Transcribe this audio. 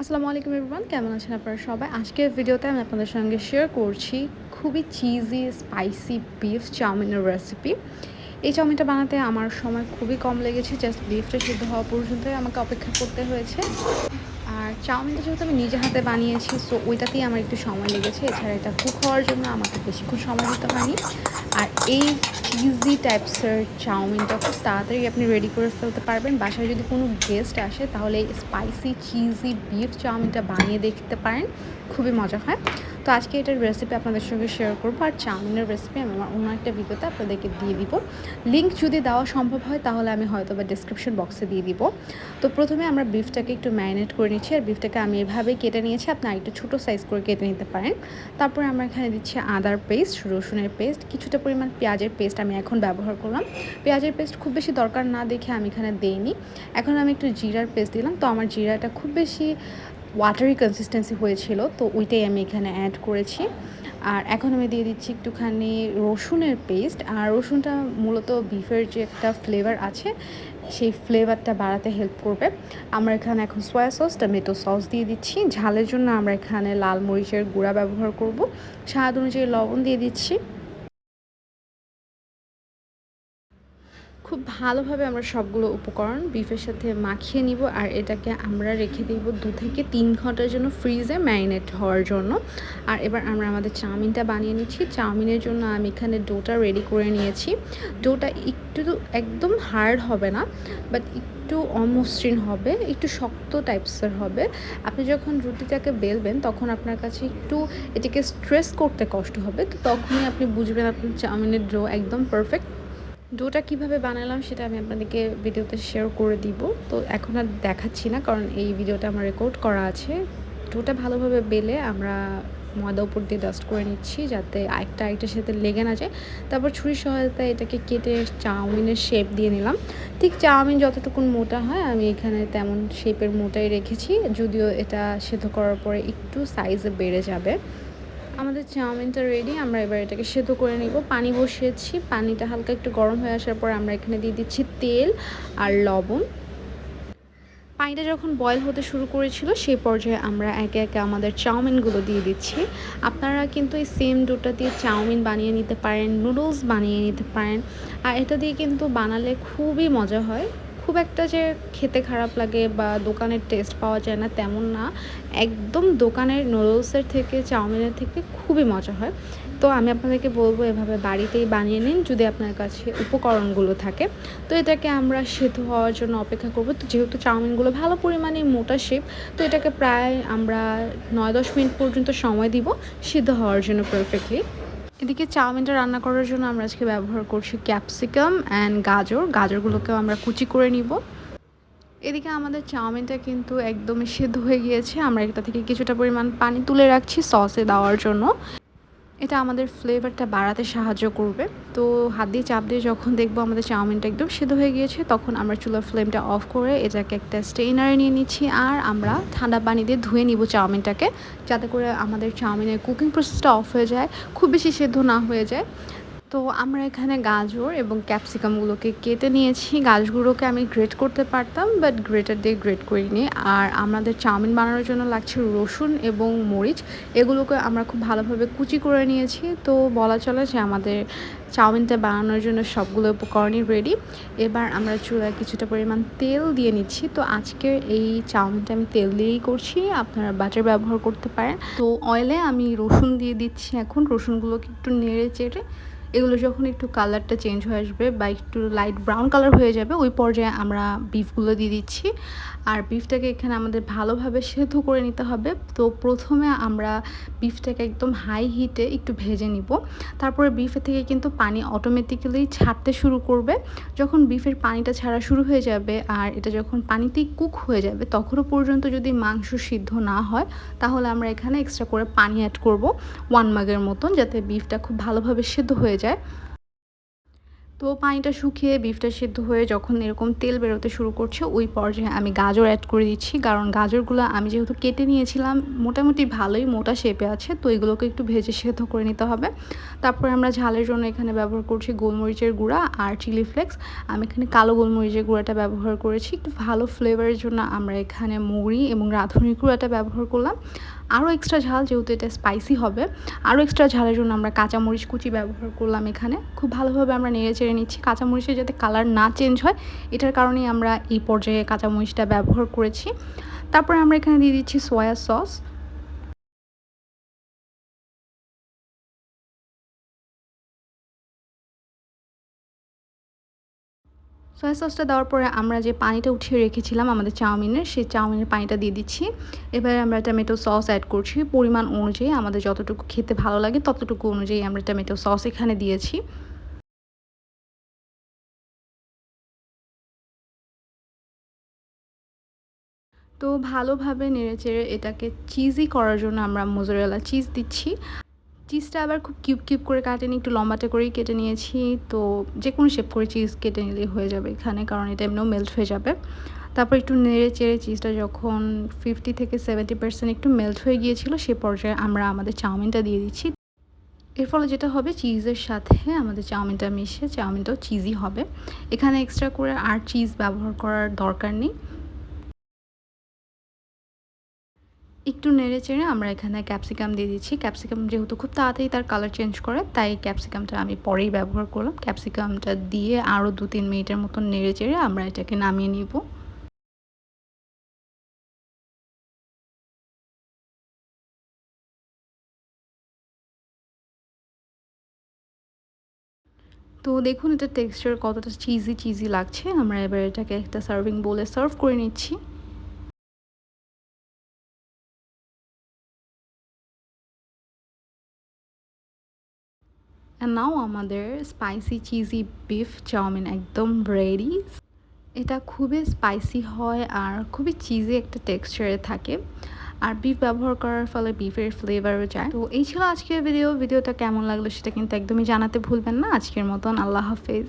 আসসালামু আলাইকুম এভরিওয়ান কেমন আছেন আপনারা সবাই? আজকের ভিডিওতে আমি আপনাদের সঙ্গে শেয়ার করছি খুবই চিজি স্পাইসি বিফ চাউমিনের রেসিপি এই চাউমিনটা বানাতে আমার সময় খুবই কম লেগেছে জাস্ট বিফটা সিদ্ধ হওয়া পর্যন্তই আমাকে অপেক্ষা করতে হয়েছে। আর চাউমিনটা যেহেতু আমি নিজে হাতে বানিয়েছি সো ওইটাতেই আমার একটু সময় লেগেছে। এছাড়া এটা কুক হওয়ার জন্য আমাকে বেশিক্ষণ সময় দিতে হয়নি। আর এই চিজি টাইপসের চাউমিনটা খুব তাড়াতাড়ি আপনি রেডি করে ফেলতে পারবেন। বাসায় যদি কোনো গেস্ট আসে, তাহলে স্পাইসি চিজি বিফ চাউমিনটা বানিয়ে দেখতে পারেন। খুবই মজা হয়। তো আজকে এটার রেসিপি আপনাদের সঙ্গে শেয়ার করব। আর চাউমিনের রেসিপি আমি আমার অন্য একটা ভিডিওতে আপনাদেরকে দিয়ে দিব। লিঙ্ক যদি দেওয়া সম্ভব হয়, তাহলে আমি হয়তো বা ডিসক্রিপশন বক্সে দিয়ে দিব। তো প্রথমে আমরা বিফটাকে একটু ম্যারিনেট করে নিচ্ছি, আর বিফটাকে আমি এভাবেই কেটে নিয়েছি। আপনি একটু ছোটো সাইজ করে কেটে নিতে পারেন। তারপরে আমরা এখানে দিচ্ছি আদার পেস্ট রসুনের পেস্ট কিছুটা পরিমাণ পেঁয়াজের পেস্ট আমি এখন ব্যবহার করলাম। পেঁয়াজের পেস্ট খুব বেশি দরকার না দেখে আমি এখানে দেইনি। এখন আমি একটু জিরার পেস্ট দিলাম। তো আমার জিরাটা খুব বেশি ওয়াটারি কনসিস্টেন্সি হয়েছিল, তো ওইটাই আমি এখানে অ্যাড করেছি। আর এখন আমি দিয়ে দিচ্ছি একটুখানি রসুনের পেস্ট আর রসুনটা মূলত বিফের যে একটা ফ্লেভার আছে, সেই ফ্লেভারটা বাড়াতে হেল্প করবে। আমরা এখানে এখন সয়া সস টমেটো সস দিয়ে দিচ্ছি। ঝালের জন্য আমরা এখানে লাল মরিচের গুঁড়া ব্যবহার করব। স্বাদ অনুযায়ী লবণ দিয়ে দিচ্ছি। খুব ভালোভাবে আমরা সবগুলো উপকরণ বিফের সাথে মাখিয়ে নিব আর এটাকে আমরা রেখে দিব দু থেকে তিন ঘণ্টার জন্য ফ্রিজে ম্যারিনেট হওয়ার জন্য। আর এবার আমরা আমাদের চাউমিনটা বানিয়ে নিচ্ছি। চাউমিনের জন্য আমি এখানে ডোটা রেডি করে নিয়েছি। ডোটা একটু একদম হার্ড হবে না বাট একটু অমসৃণ হবে, একটু শক্ত টাইপসের হবে। আপনি যখন রুটিটাকে বেলবেন, তখন আপনার কাছে একটু এটাকে স্ট্রেস করতে কষ্ট হবে। তো তখনই আপনি বুঝবেন আপনার চাউমিনের ডো একদম পারফেক্ট ডোটা কীভাবে বানালাম সেটা আমি আপনাদেরকে ভিডিওতে শেয়ার করে দিব। তো এখন আর দেখাচ্ছি না, কারণ এই ভিডিওটা আমার রেকর্ড করা আছে। ডোটা ভালোভাবে বেলে আমরা ময়দা উপর দিয়ে ডাস্ট করে নিচ্ছি যাতে একটা আরেকটার সাথে লেগে না যায়। তারপর ছুরির সহায়তায় এটাকে কেটে চাউমিনের শেপ দিয়ে নিলাম। ঠিক চাউমিন যতটুকুন মোটা হয়, আমি এখানে তেমন শেপের মোটাই রেখেছি। যদিও এটা সেদ্ধ করার পরে একটু সাইজে বেড়ে যাবে। আমাদের চাউমিনটা রেডি আমরা এবার এটাকে সেদ্ধ করে নিব। পানি বসিয়েছি, পানিটা হালকা একটু গরম হয়ে আসার পর আমরা এখানে দিয়ে দিচ্ছি তেল আর লবণ। পানিটা যখন বয়েল হতে শুরু করেছিল, সেই পর্যায়ে আমরা একে একে আমাদের চাউমিনগুলো দিয়ে দিচ্ছি। আপনারা কিন্তু এই সেম ডোটা দিয়ে চাউমিন বানিয়ে নিতে পারেন নুডলস বানিয়ে নিতে পারেন। আর এটা দিয়ে কিন্তু বানালে খুবই মজা হয়। খুব একটা যে খেতে খারাপ লাগে বা দোকানের টেস্ট পাওয়া যায় না তেমন না। একদম দোকানের নুডলসের থেকে, চাউমিনের থেকে খুবই মজা হয়। তো আমি আপনাদেরকে বলব এভাবে বাড়িতেই বানিয়ে নিন যদি আপনার কাছে উপকরণগুলো থাকে। তো এটাকে আমরা সেদ্ধ হওয়ার জন্য অপেক্ষা করব। তো যেহেতু চাউমিনগুলো ভালো পরিমাণে মোটা শেপ তো এটাকে প্রায় আমরা নয় দশ মিনিট পর্যন্ত সময় দিব সিদ্ধ হওয়ার জন্য পারফেক্টলি এদিকে চাউমিনটা রান্না করার জন্য আমরা আজকে ব্যবহার করছি ক্যাপসিকাম অ্যান্ড গাজর। গাজরগুলোকেও আমরা কুচি করে নিব। এদিকে আমাদের চাউমিনটা কিন্তু একদমই সেদ্ধ হয়ে গিয়েছে। আমরা এটা থেকে কিছুটা পরিমাণ পানি তুলে রাখছি সসে দেওয়ার জন্য। এটা আমাদের ফ্লেভারটা বাড়াতে সাহায্য করবে। তো হাত দিয়ে চাপ দিয়ে যখন দেখব আমাদের চাউমিনটা একদম সেদ্ধ হয়ে গিয়েছে, তখন আমরা চুলার ফ্লেমটা অফ করে এটাকে একটা স্টেইনারে নিয়ে নিচ্ছি আর আমরা ঠান্ডা পানি দিয়ে ধুয়ে নিব চাউমিনটাকে, যাতে করে আমাদের চাউমিনের কুকিং প্রসেসটা অফ হয়ে যায়, খুব বেশি সেদ্ধ না হয়ে যায়। তো আমরা এখানে গাজর এবং ক্যাপসিকামগুলোকে কেটে নিয়েছি। গাছগুলোকে আমি গ্রেট করতে পারতাম বাট গ্রেটার দিয়ে গ্রেট করিনি। আর আমাদের চাউমিন বানানোর জন্য লাগছে রসুন এবং মরিচ। এগুলোকে আমরা খুব ভালোভাবে কুচি করে নিয়েছি। তো বলা চলে যে আমাদের চাউমিনটা বানানোর জন্য সবগুলো উপকরণই রেডি এবার আমরা চুলায় কিছুটা পরিমাণ তেল দিয়ে নিচ্ছি। তো আজকের এই চাউমিনটা আমি তেল দিয়েই করছি। আপনারা বাটার ব্যবহার করতে পারেন। তো অয়েলে আমি রসুন দিয়ে দিচ্ছি এখন। রসুনগুলোকে একটু নেড়ে চেড়ে এগুলো যখন একটু কালারটা চেঞ্জ হয়ে আসবে বা একটু লাইট ব্রাউন কালার হয়ে যাবে, ওই পর্যায়ে আমরা বিফগুলো দিয়ে দিচ্ছি। আর বিফটাকে এখানে আমাদের ভালোভাবে সেদ্ধ করে নিতে হবে। তো প্রথমে আমরা বিফটাকে একদম হাই হিটে একটু ভেজে নিব। তারপরে বিফের থেকে কিন্তু পানি অটোমেটিক্যালি ছাড়তে শুরু করবে। যখন বিফের পানিটা ছাড়া শুরু হয়ে যাবে আর এটা যখন পানিতেই কুক হয়ে যাবে, তখনও পর্যন্ত যদি মাংস সিদ্ধ না হয়, তাহলে আমরা এখানে এক্সট্রা করে পানি অ্যাড করব ওয়ান মাগের মতন, যাতে বিফটা খুব ভালোভাবে সেদ্ধ হয়ে যায়। তো পানিটা শুকিয়ে বিফটা সিদ্ধ হয়ে যখন এরকম তেল বেরোতে শুরু করছে, ওই পর্যায়ে আমি গাজর অ্যাড করে দিচ্ছি। কারণ গাজরগুলো আমি যেহেতু কেটে নিয়েছিলাম, মোটামুটি ভালোই মোটা শেপে আছে, তো এগুলোকে একটু ভেজে সেদ্ধ করে নিতে হবে। তারপরে আমরা ঝালের জন্য এখানে ব্যবহার করছি গোলমরিচের গুঁড়া আর চিলি ফ্লেক্স আমি এখানে কালো গোলমরিচের গুঁড়াটা ব্যবহার করেছি। একটু ভালো ফ্লেভারের জন্য আমরা এখানে মুড়ি এবং রাঁধুনি গুঁড়াটা ব্যবহার করলাম। আরও এক্সট্রা ঝাল যেহেতু এটা স্পাইসি হবে আরও এক্সট্রা ঝালের জন্য আমরা কাঁচামরিচ কুচি ব্যবহার করলাম এখানে। খুব ভালোভাবে আমরা নেড়ে চেড়ে নিচ্ছি। কাঁচামরিচের যাতে কালার না চেঞ্জ হয়, এটার কারণেই আমরা এই পর্যায়ে কাঁচামরিচটা ব্যবহার করেছি। তারপরে আমরা এখানে দিয়ে দিচ্ছি সয়া সস সয়া সসটা দেওয়ার পরে আমরা যে পানিটা উঠিয়ে রেখেছিলাম আমাদের চাউমিনের, সেই চাউমিনের পানিটা দিয়ে দিচ্ছি। এবারে আমরা টমেটো সস অ্যাড করছি। পরিমাণ অনুযায়ী আমাদের যতটুকু খেতে ভালো লাগে ততটুকু অনুযায়ী আমরা টমেটো সস এখানে দিয়েছি। তো ভালোভাবে নেড়েচেড়ে এটাকে চিজি করার জন্য আমরা মোজরেলা চিজ দিচ্ছি। চিজটা আবার খুব কিউব কিউব করে কাটেনি একটু লম্বাটে করেই কেটে নিয়েছি। তো যে কোনো শেপ করে চিজ কেটে নিলেই হয়ে যাবে এখানে, কারণ এটা এমনিও মেল্ট হয়ে যাবে। তারপর একটু নেড়ে চেড়ে চিজটা যখন ফিফটি থেকে সেভেন্টি পার্সেন্ট একটু মেল্ট হয়ে গিয়েছিল, সে পর্যায়ে আমরা আমাদের চাউমিনটা দিয়ে দিচ্ছি। এর ফলে যেটা হবে চিজের সাথে আমাদের চাউমিনটা মিশে, চাউমিনটাও চিজি হবে। এখানে এক্সট্রা করে আর চিজ ব্যবহার করার দরকার নেই। একটু নেড়ে চেড়ে আমরা এখানে ক্যাপসিকাম দিয়ে দিচ্ছি। ক্যাপসিকাম যেহেতু খুব তাড়াতাড়ি তার কালার চেঞ্জ করে, তাই ক্যাপসিকামটা আমি পরেই ব্যবহার করলাম। ক্যাপসিকামটা দিয়ে আরও দু তিন মিনিটের মতন নেড়ে চেড়ে আমরা এটাকে নামিয়ে নিব। তো দেখুন, এটা টেক্সচার কতটা চিজি চিজি লাগছে। আমরা এবার এটাকে একটা সার্ভিং বোলে সার্ভ করে নিচ্ছি। নাও আমাদের spicy cheesy beef chow mein একদম রেডি এটা খুবই স্পাইসি হয় আর খুবই চিজি একটা টেক্সচারে থাকে। আর বিফ ব্যবহার করার ফলে বিফের ফ্লেভারও যায়। তো এই ছিল আজকের ভিডিও ভিডিওটা কেমন লাগল সেটা কিন্তু একদমই জানাতে ভুলবেন না। আজকের মতন আল্লাহ হাফেজ।